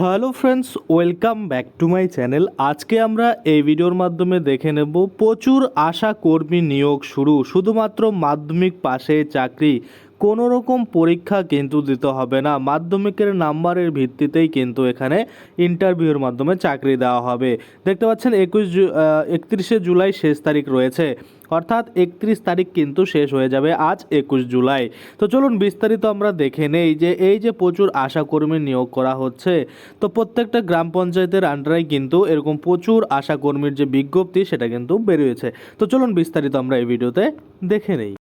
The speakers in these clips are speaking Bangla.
Hello friends, welcome back to my channel. আজকে আমরা এই ভিডিওর মাধ্যমে দেখে নেব প্রচুর আশা কর্মী নিয়োগ শুরু, শুধুমাত্র মাধ্যমিক পাশে চাকরি। কোনো রকম পরীক্ষা কিন্তু দিতে হবে না। মাধ্যমিকের নাম্বারের ভিত্তিতেই কিন্তু এখানে ইন্টারভিউর মাধ্যমে চাকরি দেওয়া হবে। দেখতে পাচ্ছেন, একুশ জু একত্রিশে জুলাই শেষ তারিখ রয়েছে। অর্থাৎ একত্রিশ তারিখ কিন্তু শেষ হয়ে যাবে আজ একুশ জুলাই। তো চলুন বিস্তারিত আমরা দেখে নেই যে এই যে প্রচুর আশাকর্মী নিয়োগ করা হচ্ছে, তো প্রত্যেকটা গ্রাম পঞ্চায়েতের আন্ডারেই কিন্তু এরকম প্রচুর আশাকর্মীর যে বিজ্ঞপ্তি সেটা কিন্তু বেরিয়েছে। তো চলুন বিস্তারিত আমরা এই ভিডিওতে দেখে নেই।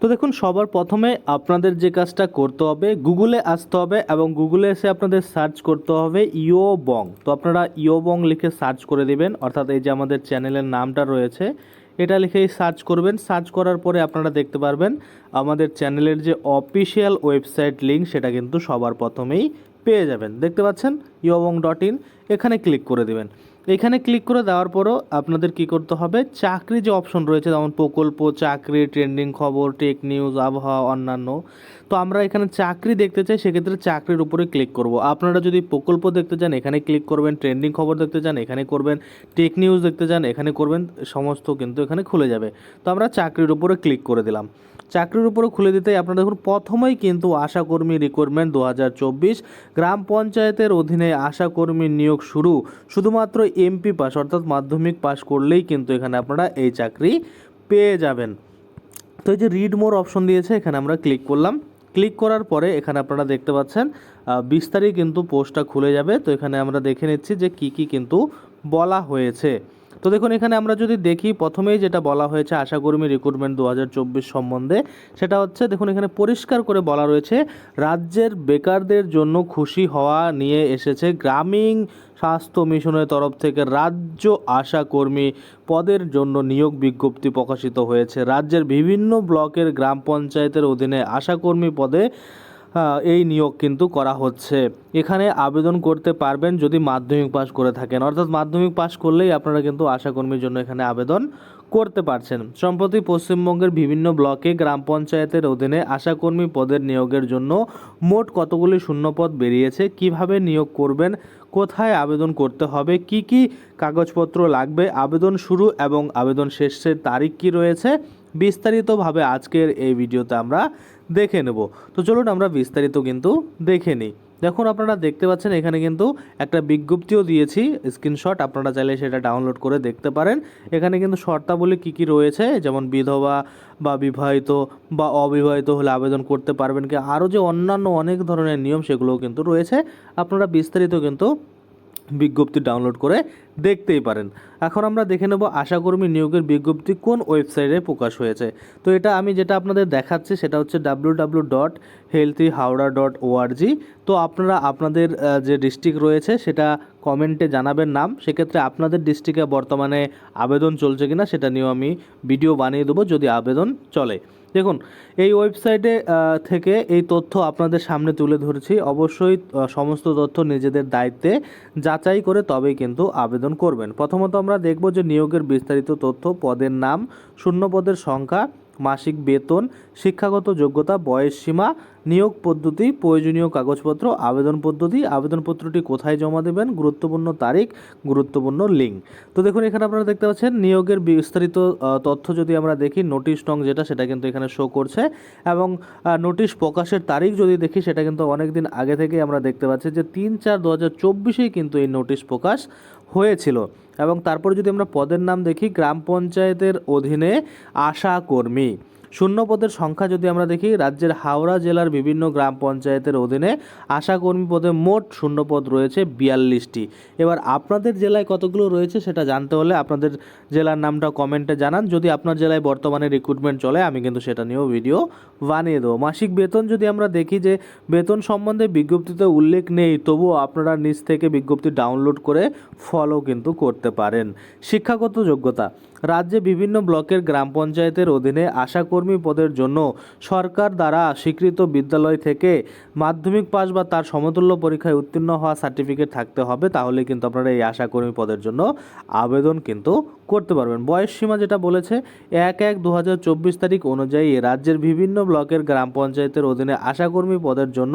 তো দেখুন, সবার প্রথমে আপনাদের যে কাজটা করতে হবে গুগলে আসতে হবে এবং গুগলে এসে আপনাদের সার্চ করতে হবে ইও বং তো আপনারা ইও বং লিখে সার্চ করে দিবেন, অর্থাৎ এই যে আমাদের চ্যানেলের নামটা রয়েছে, এটা লিখেই সার্চ করবেন। সার্চ করার পরে আপনারা দেখতে পারবেন, আমাদের চ্যানেলের যে অফিসিয়াল ওয়েবসাইট লিঙ্ক সেটা কিন্তু সবার প্রথমেই পেয়ে যাবেন। দেখতে পাচ্ছেন? ইয়বং ডট ইন এখানে ক্লিক করে দেবেন। এখানে ক্লিক করে দেওয়ার পরও আপনাদের কি করতে হবে? চাকরি যে অপশন রয়েছে, যেমন প্রকল্প, চাকরি ট্রেন্ডিং খবর টেক নিউজ আবহাওয়া, অন্যান্য। তো আমরা এখানে চাকরি দেখতে চাই, সেক্ষেত্রে চাকরির উপরে ক্লিক করব। আপনারা যদি প্রকল্প দেখতে চান, এখানে ক্লিক করবেন ট্রেন্ডিং খবর দেখতে চান, এখানে করবেন টেক নিউজ দেখতে চান, এখানে করবেন, সমস্ত কিন্তু এখানে খুলে যাবে। তো আমরা চাকরির উপরে ক্লিক করে দিলাম। চাকরির উপরে খুলে দিতেই আপনারা দেখুন, প্রথমেই কিন্তু আশাকর্মী রিক্রুটমেন্ট দু গ্রাম পঞ্চায়েতের অধীনে আশাকর্মী নিয়োগ শুরু। শুধুমাত্র এমপি পাস অর্থাৎ মাধ্যমিক পাস করলেই কিন্তু এখানে আপনারা এই চাকরি পেয়ে যাবেন। তো এই যে রিড মোর অপশন দিয়েছে, এখানে আমরা ক্লিক করলাম। ক্লিক করার পরে এখানে আপনারা দেখতে পাচ্ছেন বিস্তারিত কিন্তু পোস্টটা খুলে যাবে। তো এখানে আমরা দেখে নিচ্ছি যে কি কি কিন্তু বলা হয়েছে। তো দেখুন, এখানে আমরা যদি দেখি, প্রথমেই যেটা বলা হয়েছে আশাকর্মী রিক্রুটমেন্ট দু হাজার চব্বিশ সম্বন্ধে, সেটা হচ্ছে, দেখুন, এখানে পরিষ্কার করে বলা রয়েছে, রাজ্যের বেকারদের জন্য খুশি হওয়া নিয়ে এসেছে গ্রামীণ স্বাস্থ্য মিশনের তরফ থেকে রাজ্য আশাকর্মী পদের জন্য নিয়োগ বিজ্ঞপ্তি প্রকাশিত হয়েছে। রাজ্যের বিভিন্ন ব্লকের গ্রাম পঞ্চায়েতের অধীনে আশাকর্মী পদে এই নিয়োগ কিন্তু করা হচ্ছে। এখানে আবেদন করতে পারবেন যদি মাধ্যমিক পাস করে থাকেন। অর্থাৎ মাধ্যমিক পাস করলেই আপনারা কিন্তু আশাকর্মীর জন্য এখানে আবেদন করতে পারছেন। সম্প্রতি পশ্চিমবঙ্গের বিভিন্ন ব্লকে গ্রাম পঞ্চায়েতের অধীনে আশাকর্মী পদের নিয়োগের জন্য মোট কতগুলি শূন্যপদ বেরিয়েছে? কীভাবে নিয়োগ করবেন? কোথায় আবেদন করতে হবে? কি কি কাগজপত্র লাগবে? আবেদন শুরু এবং আবেদন শেষের তারিখ কি রয়েছে? বিস্তারিতভাবে আজকের এই ভিডিওতে আমরা দেখে নেব। তো চলুন আমরা বিস্তারিত কিন্তু দেখে নিই। দেখুন, আপনারা দেখতে পাচ্ছেন, এখানে কিন্তু একটা বিজ্ঞপ্তিও দিয়েছি। স্ক্রিনশট, আপনারা চাইলে সেটা ডাউনলোড করে দেখতে পারেন। এখানে কিন্তু শর্তাবলী কী কী রয়েছে? যেমন বিধবা বা বিবাহিত বা অবিবাহিত হলে আবেদন করতে পারবেন কি? আরও যে অন্যান্য অনেক ধরনের নিয়ম সেগুলোও কিন্তু রয়েছে। আপনারা বিস্তারিত কিন্তু বিজ্ঞপ্তি ডাউনলোড করে দেখতেই পারেন। এখন আমরা দেখে নেব আশাকর্মী নিয়োগের বিজ্ঞপ্তি কোন ওয়েবসাইটে প্রকাশ হয়েছে। তো এটা আমি যেটা আপনাদের দেখাচ্ছি সেটা হচ্ছে W W dot healthy Howrah dot ORG তো আপনারা আপনাদের যে ডিস্ট্রিক্ট রয়েছে সেটা কমেন্টে জানাবেন নাম। সেক্ষেত্রে আপনাদের ডিস্ট্রিক্টে বর্তমানে আবেদন চলছে কিনা সেটা নিয়েও আমি ভিডিও বানিয়ে দেবো যদি আবেদন চলে। দেখুন, এই ওয়েবসাইটে থেকে এই তথ্য আপনাদের সামনে তুলে ধরেছি। অবশ্যই সমস্ত তথ্য নিজেদের দায়িত্বে। যাচাই করে তবেই কিন্তু আবেদন করবেন। প্রথমত আমরা দেখব যে নিয়োগের বিস্তারিত তথ্য, পদের নাম, শূন্য পদের সংখ্যা, মাসিক বেতন, শিক্ষাগত যোগ্যতা, বয়স সীমা নিয়োগ পদ্ধতি, প্রয়োজনীয় কাগজপত্র, আবেদন পদ্ধতি, আবেদনপত্রটি কোথায় জমা দেবেন, গুরুত্বপূর্ণ তারিখ, গুরুত্বপূর্ণ লিঙ্ক। তো দেখুন, এখানে আপনারা দেখতে পাচ্ছেন, নিয়োগের বিস্তারিত তথ্য যদি আমরা দেখি, নোটিশ টং যেটা, সেটা কিন্তু এখানে শো করছে। এবং নোটিশ প্রকাশের তারিখ যদি দেখি, সেটা কিন্তু অনেক দিন আগে থেকে আমরা দেখতে পাচ্ছি যে তিন চার দু হাজার চব্বিশেই কিন্তু এই নোটিশ প্রকাশ হয়েছিল। এবং তারপরে যদি আমরা পদের নাম দেখি, গ্রাম পঞ্চায়েতের অধীনে আশা কর্মী শূন্য পদের সংখ্যা যদি আমরা দেখি, রাজ্যের হাওড়া জেলার বিভিন্ন গ্রাম পঞ্চায়েতের অধীনে আশা কর্মী পদে মোট শূন্য পদ রয়েছে বিয়াল্লিশটি। এবার আপনাদের জেলায় কতগুলো রয়েছে সেটা জানতে হলে আপনাদের জেলার নামটা কমেন্টে জানান। যদি আপনার জেলায় বর্তমানে রিক্রুটমেন্ট চলে, আমি কিন্তু সেটা নিয়েও ভিডিও বানিয়ে দেবো। মাসিক বেতন যদি আমরা দেখি যে, বেতন সম্বন্ধে বিজ্ঞপ্তিতে উল্লেখ নেই, তবুও আপনারা নিজ থেকে বিজ্ঞপ্তি ডাউনলোড করে ফলো কিন্তু করতে পারেন। শিক্ষাগত যোগ্যতা রাজ্যে বিভিন্ন ব্লকের গ্রাম পঞ্চায়েতের অধীনে আশা আশাকর্মী পদের জন্য সরকার দ্বারা স্বীকৃত বিদ্যালয় থেকে মাধ্যমিক পাস বা তার সমতুল্য পরীক্ষায় উত্তীর্ণ হওয়া সার্টিফিকেট থাকতে হবে। তাহলে কিন্তু আপনারা এই আশাকর্মী পদের জন্য আবেদন কিন্তু করতে পারবেন। বয়স সীমা যেটা বলেছে, এক এক দু তারিখ অনুযায়ী রাজ্যের বিভিন্ন ব্লকের গ্রাম পঞ্চায়েতের অধীনে আশাকর্মী পদের জন্য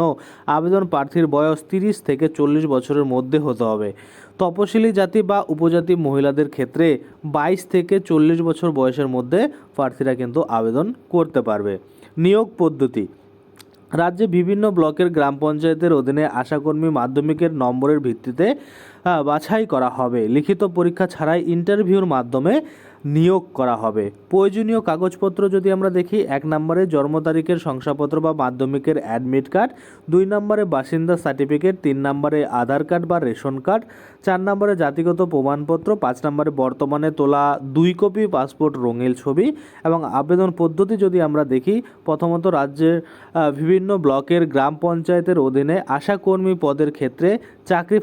আবেদন প্রার্থীর বয়স তিরিশ থেকে চল্লিশ বছরের মধ্যে হতে হবে। তপশিলি জাতি বা উপজাতি মহিলাদের ক্ষেত্রে বাইশ থেকে চল্লিশ বছর বয়সের মধ্যে প্রার্থীরা কিন্তু আবেদন করতে পারবে। নিয়োগ পদ্ধতি। রাজ্যে বিভিন্ন ব্লকের গ্রাম পঞ্চায়েতের অধীনে আশাকর্মী মাধ্যমিকের নম্বরের ভিত্তিতে বাছাই করা হবে। লিখিত পরীক্ষা ছাড়াই ইন্টারভিউর মাধ্যমে নিয়োগ করা হবে। প্রয়োজনীয় কাগজপত্র যদি আমরা দেখি, এক নম্বরে জন্ম তারিখের শংসাপত্র বা মাধ্যমিকের অ্যাডমিট কার্ড, দুই নম্বরে বাসিন্দা সার্টিফিকেট, তিন নম্বরে আধার কার্ড বা রেশন কার্ড, চার নম্বরে জাতিগত প্রমাণপত্র, পাঁচ নম্বরে বর্তমানে তোলা দুই কপি পাসপোর্ট রঙিন ছবি এবং আবেদন পদ্ধতি যদি আমরা দেখি, প্রথমত রাজ্যের বিভিন্ন ব্লকের গ্রাম পঞ্চায়েতের অধীনে আশাকর্মী পদের ক্ষেত্রে চাকরি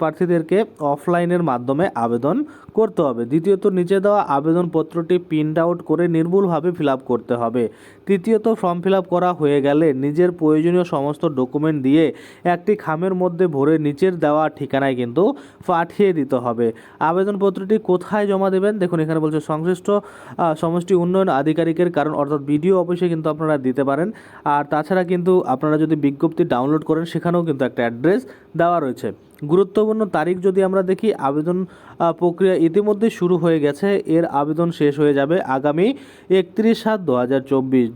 প্রার্থীদেরকে অফলাইনের মাধ্যমে আবেদন করতে হবে। দ্বিতীয়ত, নিচে দেওয়া আবেদনপত্রটি প্রিন্ট আউট করে নির্ভুলভাবে ফিল করতে হবে। তৃতীয়ত, ফর্ম ফিল করা হয়ে গেলে নিজের প্রয়োজনীয় সমস্ত ডকুমেন্ট দিয়ে একটি খামের মধ্যে ভরে নিচের দেওয়া ঠিকানায় কিন্তু পাঠিয়ে দিতে হবে। আবেদনপত্রটি কোথায় জমা দেবেন? দেখুন, এখানে বলছে সংশ্লিষ্ট সমষ্টি উন্নয়ন আধিকারিকের কারণ অর্থাৎ বিডিও অফিসে কিন্তু আপনারা দিতে পারেন। আর তাছাড়া কিন্তু আপনারা যদি বিজ্ঞপ্তি ডাউনলোড করেন, সেখানেও কিন্তু একটা অ্যাড্রেস দেওয়া রয়েছে। গুরুত্বপূর্ণ তারিখ যদি আমরা দেখি, আবেদন প্রক্রিয়া ইতিমধ্যে শুরু হয়ে গেছে। এর আবেদন শেষ হয়ে যাবে আগামী একত্রিশ সাত দু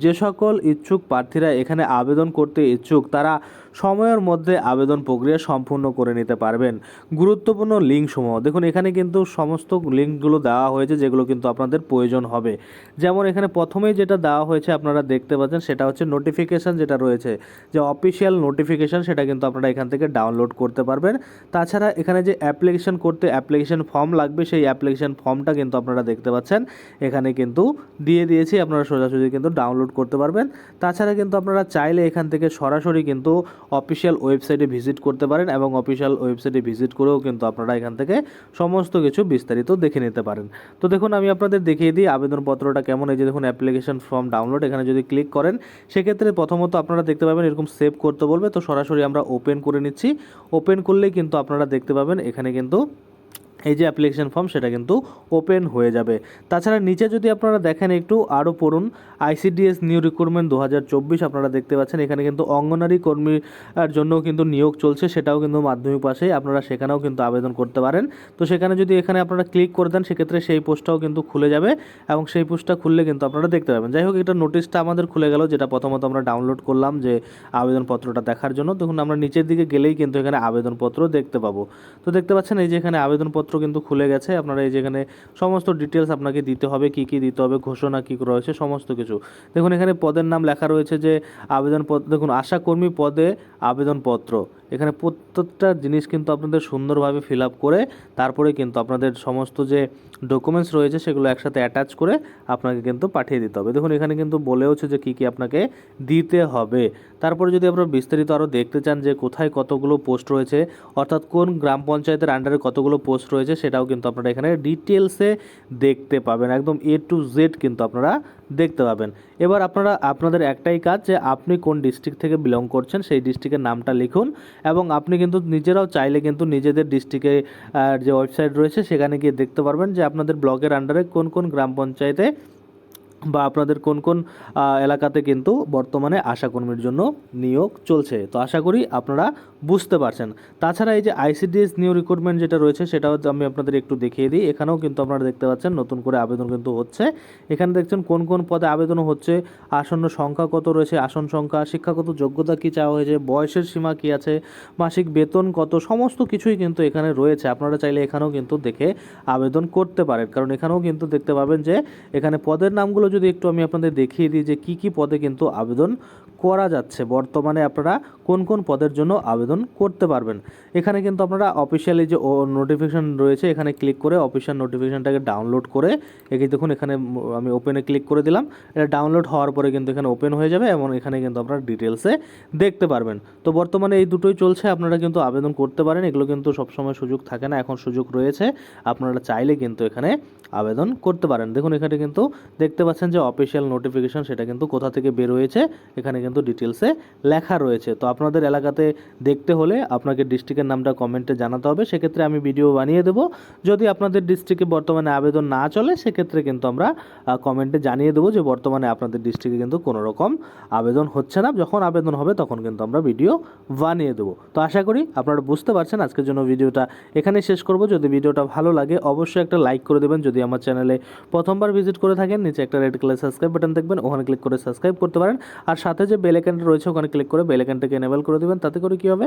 যে সকল ইচ্ছুক প্রার্থীরা এখানে আবেদন করতে ইচ্ছুক, তারা সময়ের মধ্যে আবেদন প্রক্রিয়া সম্পূর্ণ করে নিতে পারবেন। গুরুত্বপূর্ণ লিঙ্ক সমূহ দেখুন, এখানে কিন্তু সমস্ত লিঙ্কগুলো দেওয়া হয়েছে, যেগুলো কিন্তু আপনাদের প্রয়োজন হবে। যেমন, এখানে প্রথমেই যেটা দেওয়া হয়েছে আপনারা দেখতে পাচ্ছেন, সেটা হচ্ছে নোটিফিকেশান যেটা রয়েছে। যে অফিসিয়াল নোটিফিকেশান সেটা কিন্তু আপনারা এখান থেকে ডাউনলোড করতে পারবেন। তাছাড়া এখানে যে অ্যাপ্লিকেশন করতে অ্যাপ্লিকেশন ফর্ম লাগবে, সেই অ্যাপ্লিকেশন ফর্মটা কিন্তু আপনারা দেখতে পাচ্ছেন। এখানে কিন্তু দিয়ে দিয়েছি, আপনারা সোজাসুজি কিন্তু ডাউনলোড করতে পারবেন। তাছাড়া কিন্তু আপনারা চাইলে এখান থেকে সরাসরি কিন্তু অফিসিয়াল ওয়েবসাইটে ভিজিট করতে পারেন এবং অফিসিয়াল ওয়েবসাইটে ভিজিট করেও কিন্তু আপনারা এখান থেকে সমস্ত কিছু বিস্তারিত দেখে নিতে পারেন। তো দেখুন, আমি আপনাদের দেখিয়ে দিই আবেদনপত্রটা কেমন। এই যে দেখুন অ্যাপ্লিকেশন ফর্ম ডাউনলোড এখানে যদি ক্লিক করেন, সেক্ষেত্রে প্রথমত আপনারা দেখতে পাবেন এরকম সেভ করতে বলবে। তো সরাসরি আমরা ওপেন করে নিচ্ছি। ওপেন করলেই কিন্তু আপনারা দেখতে পাবেন, এখানে কিন্তু এই যে অ্যাপ্লিকেশন ফর্ম সেটা কিন্তু ওপেন হয়ে যাবে। তাছাড়া নিচে যদি আপনারা দেখেন একটু আরও পড়ুন আইসিডিএস নিউ রিক্রুটমেন্ট দু হাজার চব্বিশ আপনারা দেখতে পাচ্ছেন, এখানে কিন্তু অঙ্গনারী কর্মীর জন্য কিন্তু নিয়োগ চলছে, সেটাও কিন্তু মাধ্যমিক পাশে, আপনারা সেখানেও কিন্তু আবেদন করতে পারেন। তো সেখানে যদি এখানে আপনারা ক্লিক করে দেন, সেক্ষেত্রে সেই পোস্টটাও কিন্তু খুলে যাবে এবং সেই পোস্টটা খুললে কিন্তু আপনারা দেখতে পাবেন। যাই হোক, এটা নোটিশটা আমাদের খুলে গেল, যেটা প্রথমত আমরা ডাউনলোড করলাম যে আবেদনপত্রটা দেখার জন্য। দেখুন, আমরা নিচের দিকে গেলেই কিন্তু এখানে আবেদনপত্র দেখতে পাবো। তো দেখতে পাচ্ছেন, এই যে এখানে আবেদনপত্র কিন্তু খুলে গেছে। আপনারা এই যেখানে সমস্ত ডিটেলস আপনাকে দিতে হবে, কি কি দিতে হবে, ঘোষণা কি রয়েছে, সমস্ত কিছু। দেখুন, এখানে পদের নাম লেখা রয়েছে যে আবেদনপত্র, দেখুন, আশাকর্মী পদে আবেদনপত্র। এখানে প্রত্যেকটা জিনিস কিন্তু আপনাদের সুন্দরভাবে ফিল আপ করে, তারপরে কিন্তু আপনাদের সমস্ত যে ডকুমেন্টস রয়েছে, সেগুলো একসাথে অ্যাটাচ করে আপনাকে কিন্তু পাঠিয়ে দিতে হবে। দেখুন, এখানে কিন্তু বলেওছে যে কী কী আপনাকে দিতে হবে। তারপরে যদি আপনারা বিস্তারিত আরও দেখতে চান যে কোথায় কতগুলো পোস্ট রয়েছে, অর্থাৎ কোন গ্রাম পঞ্চায়েতের আন্ডারে কতগুলো পোস্ট রয়েছে সেটাও কিন্তু আপনারা এখানে ডিটেলসে দেখতে পাবেন। একদম এ টু জেড কিন্তু আপনারা দেখতে পাবেন। এবার আপনারা, আপনাদের একটাই কাজ যে আপনি কোন ডিস্ট্রিক্ট থেকে বিলং করছেন সেই ডিস্ট্রিক্টের নামটা লিখুন এবং আপনি কিন্তু নিজেরাও চাইলে কিন্তু নিজেদের ডিস্ট্রিক্টে যে ওয়েবসাইট রয়েছে সেখানে গিয়ে দেখতে পারবেন যে আপনাদের ব্লকের আন্ডারে কোন কোন গ্রাম পঞ্চায়েতে বা আপনাদের কোন কোন এলাকাতে কিন্তু বর্তমানে আশাকর্মীর জন্য নিয়োগ চলছে। তো আশা করি আপনারা বুঝতে পারছেন। তাছাড়া এই যে আইসিডিএস নিউ রিক্রুটমেন্ট যেটা রয়েছে, সেটাও আমি আপনাদের একটু দেখিয়ে দিই। এখানেও কিন্তু আপনারা দেখতে পাচ্ছেন নতুন করে আবেদন কিন্তু হচ্ছে। এখানে দেখছেন কোন কোন পদে আবেদন হচ্ছে, আসন্ন সংখ্যা কত রয়েছে, আসন সংখ্যা, শিক্ষাগত যোগ্যতা কী চাওয়া হয়েছে, বয়সের সীমা কী আছে, মাসিক বেতন কত, সমস্ত কিছুই কিন্তু এখানে রয়েছে। আপনারা চাইলে এখানেও কিন্তু দেখে আবেদন করতে পারেন। কারণ এখানেও কিন্তু দেখতে পাবেন যে, এখানে পদের নামগুলো যদি একটু আমি আপনাদের দেখিয়ে দিই যে, কী কী পদে কিন্তু আবেদন করা যাচ্ছে। বর্তমানে আপনারা কোন কোন পদের জন্য আবেদন আবেদন করতে পারবেন। এখানে কিন্তু আপনারা অফিসিয়ালি যে নোটিফিকেশান রয়েছে, এখানে ক্লিক করে অফিসিয়াল নোটিফিকেশানটাকে ডাউনলোড করে একে দেখুন, এখানে আমি ওপেনে ক্লিক করে দিলাম। এটা ডাউনলোড হওয়ার পরে কিন্তু এখানে ওপেন হয়ে যাবে এবং এখানে কিন্তু আপনারা ডিটেলসে দেখতে পারবেন। তো বর্তমানে এই দুটোই চলছে, আপনারা কিন্তু আবেদন করতে পারেন। এগুলো কিন্তু সবসময় সুযোগ থাকে না, এখন সুযোগ রয়েছে। আপনারা চাইলে কিন্তু এখানে আবেদন করতে পারেন। দেখুন, এখানে কিন্তু দেখতে পাচ্ছেন যে অফিসিয়াল নোটিফিকেশন সেটা কিন্তু কোথা থেকে বের হয়েছে, এখানে কিন্তু ডিটেলসে লেখা রয়েছে। তো আপনাদের এলাকাতে দেখতে হলে আপনাকে ডিস্ট্রিক্টের নামটা কমেন্টে জানাতে হবে। সেক্ষেত্রে আমি ভিডিও বানিয়ে দেবো। যদি আপনাদের ডিস্ট্রিক্টে বর্তমানে আবেদন না চলে, সেক্ষেত্রে কিন্তু আমরা কমেন্টে জানিয়ে দেবো যে বর্তমানে আপনাদের ডিস্ট্রিক্টে কিন্তু কোনো রকম আবেদন হচ্ছে না। যখন আবেদন হবে, তখন কিন্তু আমরা ভিডিও বানিয়ে দেবো। তো আশা করি আপনারা বুঝতে পারছেন আজকের জন্য ভিডিওটা এখানে শেষ করব। যদি ভিডিওটা ভালো লাগে, অবশ্যই একটা লাইক করে দেবেন। যদি আমার চ্যানেলে প্রথমবার ভিজিট করে থাকেন, নিচে একটা রেড কালার সাবস্ক্রাইব বাটন দেখবেন, ওখানে ক্লিক করে সাবস্ক্রাইব করতে পারেন। আর সাথে যে বেল আইকনটা রয়েছে, ওখানে ক্লিক করে বেল আইকনটাকে এনেবল করে দেবেন। তাতে করে কী হবে?